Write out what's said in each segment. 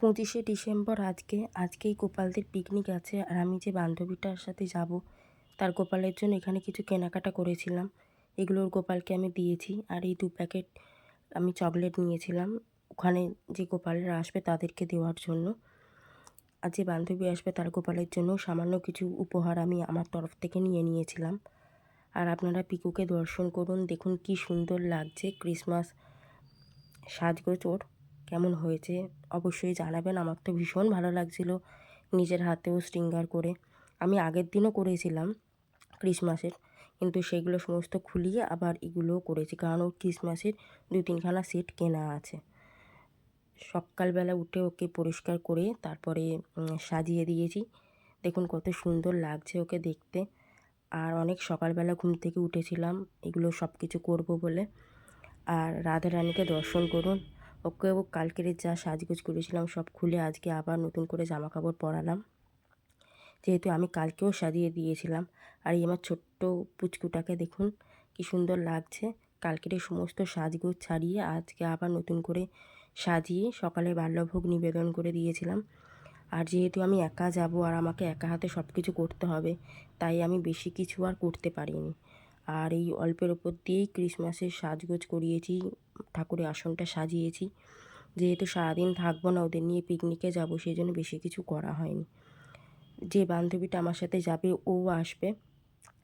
পঁচিশে ডিসেম্বর আজকে, আজকেই গোপালদের পিকনিক আছে আর আমি যে বান্ধবীটার সাথে যাব, তার গোপালের জন্য এখানে কিছু কেনাকাটা করেছিলাম। এগুলোর গোপালকে আমি দিয়েছি আর এই দু প্যাকেট আমি চকলেট নিয়েছিলাম। ওখানে যে গোপালরা আসবে তাদেরকে দেওয়ার জন্য। আর যে বান্ধবী আসবে তার গোপালের জন্য সামান্য কিছু উপহার আমি আমার তরফ থেকে নিয়ে নিয়েছিলাম। আর আপনারা পিকুকে দর্শন করুন, দেখুন কি সুন্দর লাগছে। ক্রিসমাস সাজগোজ কেমন হয়েছে অবশ্যই জানাবেন। আমার তো ভীষণ ভালো লাগছিল নিজের হাতেও স্ট্রিঙ্গার করে। আমি আগের দিনও করেছিলাম ক্রিসমাসের, কিন্তু সেগুলো সমস্ত খুলিয়ে আবার এগুলোও করেছি, কারণ ওর ক্রিসমাসের দু তিনখানা সেট কেনা আছে। সকালবেলা উঠে ওকে পরিষ্কার করে তারপরে সাজিয়ে দিয়েছি। দেখুন কত সুন্দর লাগছে ওকে দেখতে। আর অনেক সকালবেলা ঘুম থেকে উঠেছিলাম, এগুলো সব কিছু করব বলে। আর রাধারানীকে দর্শন করুন। ওকেও কালকের যা সাজগোজ করেছিলাম সব খুলে আজকে আবার নতুন করে জামা কাপড় পরালাম। যেহেতু আমি কালকেও সাজিয়ে দিয়েছিলাম। আর এই আমার ছোট্ট পুচকুটাকে দেখুন কি সুন্দর লাগছে। কালকের এই সমস্ত সাজগোজ ছাড়িয়ে আজকে আবার নতুন করে সাজিয়ে সকালে বাল্যভোগ নিবেদন করে দিয়েছিলাম। আর যেহেতু আমি একা যাব আর আমাকে একা হাতে সব কিছু করতে হবে, তাই আমি বেশি কিছু আর করতে পারিনি। আর এই অল্পের ওপর দিয়েই ক্রিসমাসের সাজগোজ করিয়েছি ঠাকুরের আসনটা সাজিয়েছি। যেহেতু সারাদিন থাকব না, ওদের নিয়ে পিকনিকে যাব সেই জন্য বেশি কিছু করা হয়নি। যে বান্ধবীটা আমার সাথে যাবে, ও আসবে।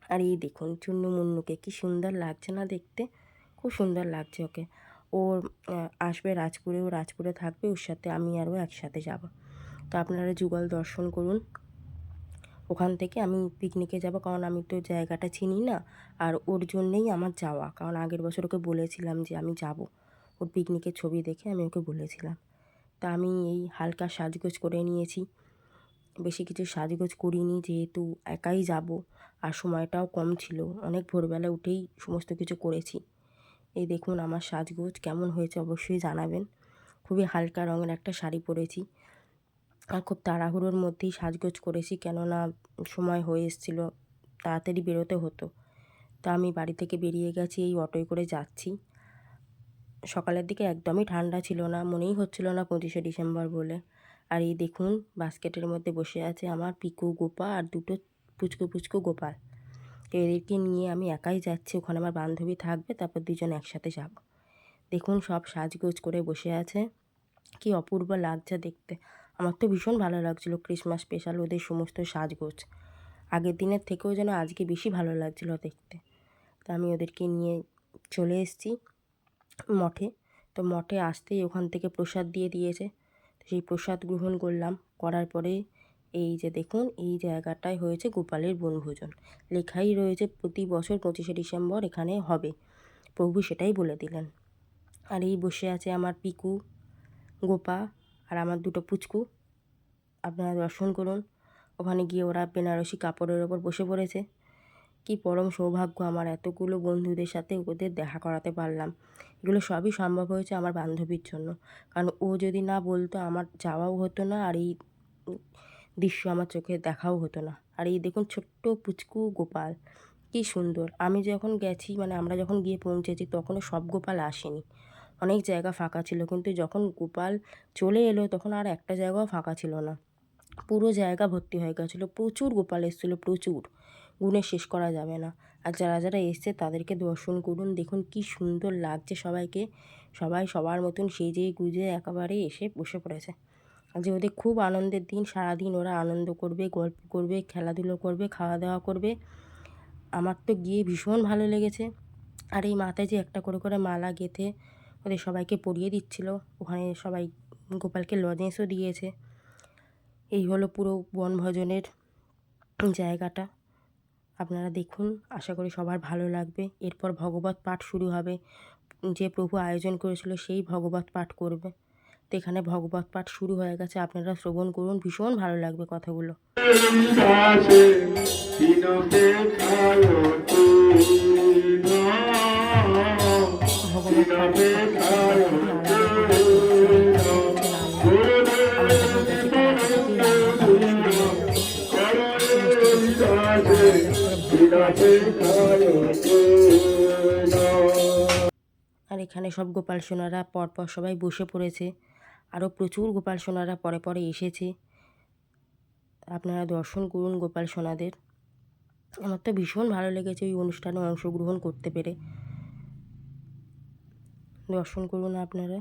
আর এই দেখুন, চুন্নু মুন্নুকে কি সুন্দর লাগছে না দেখতে? খুব সুন্দর লাগছে ওকে। ওর আসবে রাজপুরে, ও রাজপুরে থাকবে, ওর সাথে আমি আরও একসাথে যাব। তো আপনারা যুগল দর্শন করুন। ওখান থেকে আমি পিকনিকে যাব কারণ আমি তো জায়গাটা চিনি না। আর ওর জন্যেই আমার যাওয়া। কারণ আগের বছর ওকে বলেছিলাম যে আমি যাব। ওর পিকনিকের ছবি দেখে আমি ওকে বলেছিলাম। তা আমি এই হালকা সাজগোজ করে নিয়েছি। বেশি কিছু সাজগোজ করিনি যেহেতু একাই যাব। আর সময়টাও কম ছিল। অনেক ভোরবেলা উঠেই সমস্ত কিছু করেছি। এই দেখুন আমার সাজগোজ কেমন হয়েছে অবশ্যই জানাবেন। খুবই হালকা রঙের একটা শাড়ি পরেছি। আর খুব তাড়াহুড়োর মধ্যেই সাজগোজ করেছি কেননা সময় হয়ে এসেছিল, তাড়াতাড়ি বেরোতে হতো। তা আমি বাড়ি থেকে বেরিয়ে গেছি, এই অটোয় করে যাচ্ছি। সকালের দিকে একদমই ঠান্ডা ছিল না, মনেই হচ্ছিল না পঁচিশে ডিসেম্বর বলে। আর এই দেখুন, বাস্কেটের মধ্যে বসে আছে আমার পিকু, গোপা আর দুটো পুচকু পুচকু গোপাল। তো এদেরকে নিয়ে আমি একাই যাচ্ছি, ওখানে আমার বান্ধবী থাকবে, তারপর দুজন একসাথে যাব। দেখুন সব সাজগোজ করে বসে আছে। কি অপূর্ব লাগছে দেখতে। আমার তো ভীষণ ভালো লাগছিল ক্রিসমাস স্পেশাল ওদের সমস্ত সাজগোজ। আগের দিনের থেকেও যেন আজকে বেশি ভালো লাগছিল দেখতে। তা আমি ওদেরকে নিয়ে চলে এসেছি মঠে। তো মঠে আসতেই ওখান থেকে প্রসাদ দিয়ে দিয়েছে। তো সেই প্রসাদ গ্রহণ করলাম। করার পরে এই যে দেখুন, এই জায়গাটায় হয়েছে গোপালের বনভোজন। লেখাই রয়েছে প্রতি বছর পঁচিশে ডিসেম্বর এখানে হবে। প্রভু সেটাই বলে দিলেন। আর এই বসে আছে আমার পিকু, গোপা আর আমার দুটো পুচকু। আপনারা দর্শন করুন। ওখানে গিয়ে ওরা বেনারসি কাপড়ের ওপর বসে পড়েছে। কি পরম সৌভাগ্য আমার এতগুলো বন্ধুদের সাথে ওদের দেখা করাতে পারলাম। এগুলো সবই সম্ভব হয়েছে আমার বান্ধবীর জন্য। কারণ ও যদি না বলতো আমার যাওয়াও হতো না আর এই দৃশ্য আমার চোখে দেখাও হতো না। আর এই দেখুন ছোট্ট পুচকু গোপাল। কি সুন্দর। আমি যখন গেছি মানে আমরা যখন গিয়ে পৌঁছেছি, তখনও সব গোপাল আসেনি। অনেক জায়গা ফাঁকা ছিল। কিন্তু যখন গোপাল চলে এলো, তখন আর একটা জায়গাও ফাঁকা ছিল না। পুরো জায়গা ভর্তি হয়ে গেছিল। প্রচুর গোপাল এসেছিল, প্রচুর। গুণে শেষ করা যাবে না। আর যারা যারা এসছে, তাদেরকে দর্শন করুন, দেখুন কি সুন্দর লাগছে সবাইকে। সবাই সবার মতন সেজে গুজে একেবারে এসে বসে পড়েছে। যে ওদের খুব আনন্দের দিন। সারাদিন ওরা আনন্দ করবে, গল্প করবে, খেলাধুলো করবে খাওয়া দাওয়া করবে। আমার তো গিয়ে ভীষণ ভালো লেগেছে। আর এই মাথায় যে একটা করে করে মালা গেঁথে ওদের সবাইকে পরিয়ে দিচ্ছিল ওখানে সবাই গোপালকে লজেন্সও দিয়েছে এই হলো পুরো বনভোজনের জায়গাটা আপনারা দেখুন আশা করি সবার ভালো লাগবে এরপর ভগবত পাঠ শুরু হবে যে প্রভু আয়োজন করেছিল সেই ভগবত পাঠ করবে তো এখানে ভগবত পাঠ শুরু হয়ে গেছে আপনারা শ্রবণ করুন ভীষণ ভালো লাগবে কথাগুলো আর এখানে সব গোপাল সোনারা পরপর সবাই বসে পড়েছে। আরও প্রচুর গোপাল সোনারা পরে পরে এসেছে। আপনারা দর্শন করুন গোপাল সোনাদের। আমার তো ভীষণ ভালো লেগেছে ওই অনুষ্ঠানে অংশগ্রহণ করতে পেরে। দর্শন করুন আপনারা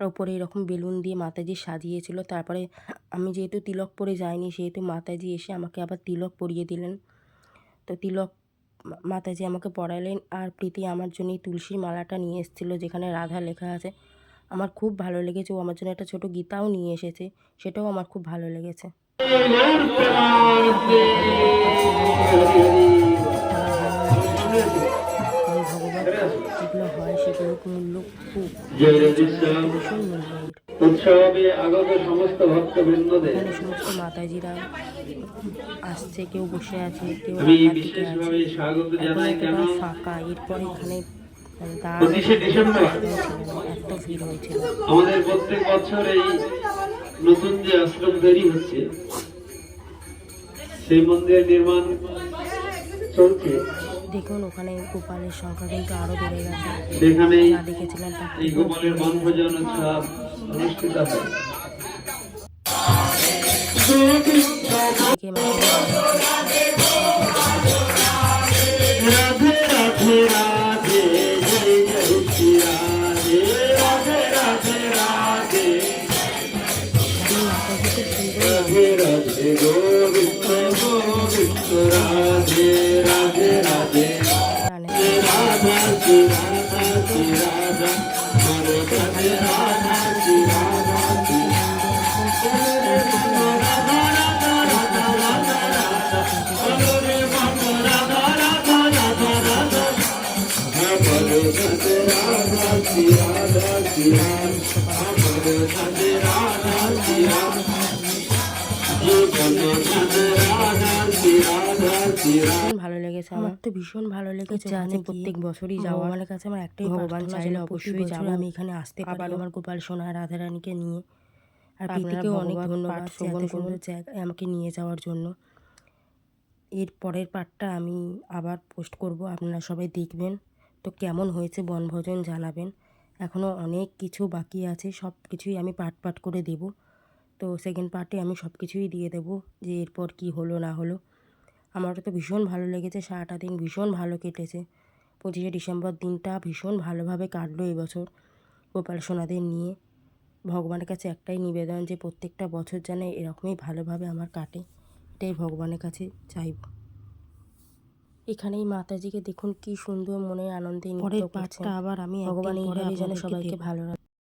আর ওপরে এরকম বেলুন দিয়ে মাতাজি সাজিয়েছিল তারপরে আমি যেহেতু তিলক পরে যাইনি সেহেতু মাতাজি এসে আমাকে আবার তিলক পরিয়ে দিলেন তো তিলক মাতাজি আমাকে পড়ালেন আর প্রীতি আমার জন্য তুলসীর মালাটা নিয়ে এসেছিল যেখানে রাধা লেখা আছে আমার খুব ভালো লেগেছে ও আমার জন্য একটা ছোটো গীতাও নিয়ে এসেছে সেটাও আমার খুব ভালো লেগেছে কারণ ভগবান যেগুলো হয় সেগুলোর মূল্য খুব ভীষণ মূল্য উৎসবে আগত সমস্ত ভক্তবৃন্দদের এখানে সমস্ত মাতাজিরা আসছে কেউ বসে আছে কেউ রান্নার দিকে আছে। স্বাগত এখন কেন একেবারে ফাঁকা এরপরে এখানে মানে এত ভিড় হয়েছিল আমাদের প্রত্যেক বছর এই নতুন যে আশ্রম তৈরি হচ্ছে সেই মন্দিরের নির্মাণ চলছে। দেখুন ওখানে গোপালের সংখ্যা কিন্তু আরও বেড়ে গেছে। দেখেছিলেন যা গোপালের বনভোজন উৎসব অনুষ্ঠিত হয়। ভালো লেগেছে আমার তো ভীষণ ভালো লেগেছে জানি কি, প্রত্যেক বছরই যাওয়া আমার কাছে আমার একটাই ভগবান চাইলে অবশ্যই যাব আমি এখানে আসতে পারি আমার গোপাল সোনা রাধারানীকে নিয়ে। আর প্রীতিকেও অনেক ধন্যবাদ শ্রবণ সুন্দর জায়গায় আমাকে নিয়ে যাওয়ার জন্য। এর পরের পার্টটা আমি আবার পোস্ট করব আপনারা সবাই দেখবেন। তো কেমন হয়েছে বনভোজন জানাবেন। এখনও অনেক কিছু বাকি আছে, সব কিছুই আমি পার্ট পার্ট করে দেব। তো সেকেন্ড পার্টে আমি সব কিছুই দিয়ে দেবো যে এরপর কি হলো না হলো। আমারও তো ভীষণ ভালো লেগেছে, সারাটা দিন ভীষণ ভালো কেটেছে। পঁচিশে ডিসেম্বর দিনটা ভীষণ ভালোভাবে কাটলো এবছর গোপাল সোনাদের নিয়ে। ভগবানের কাছে একটাই নিবেদন যে প্রত্যেকটা বছর যেন এরকমই ভালোভাবে আমার কাটে। এটাই ভগবানের কাছে চাইব। এখানেই মাতাজিকে দেখুন কি সুন্দর মনে আনন্দে নৃত্য করছেন। আবার আমি ভগবান এইভাবে যেন সবাইকে ভালো রাখে